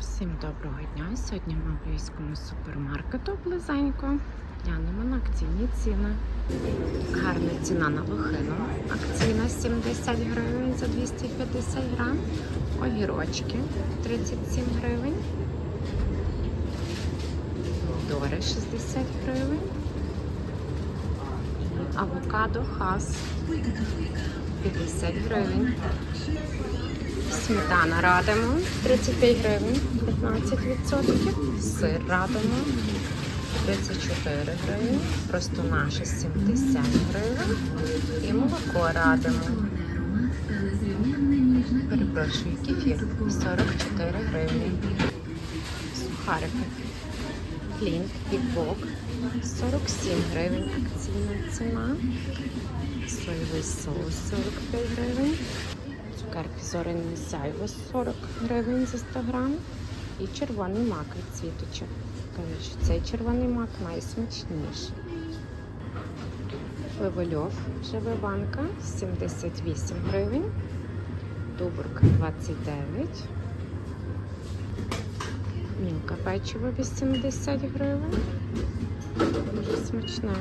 Всім доброго дня. Сьогодні ми в Львівському супермаркету близенько. Глянемо на акційні ціни. Гарна ціна на лохину. Акційна 70 гривень за 250 грам. Огірочки 37 гривень. Дори 60 гривень. Авокадо хас 50 гривень. Сметана радимо 35 гривень, 15%. Сир радимо 34 гривень, просто наше 70 гривень. І молоко радимо. Перепрошую, кефір 44 гривні. Сухарики. Флінт, бікбок 47 гривень. Акційна ціна. Соєвий соус 45 гривень. Цукерки зоряне сяйво 40 гривень за 100 грам. І червоний мак від світочок. Кажуть, цей червоний мак найсмачніший. Левольов жива банка 78 гривень. Дубурка 29. Мілка печиво 80 гривень. Дуже смачне.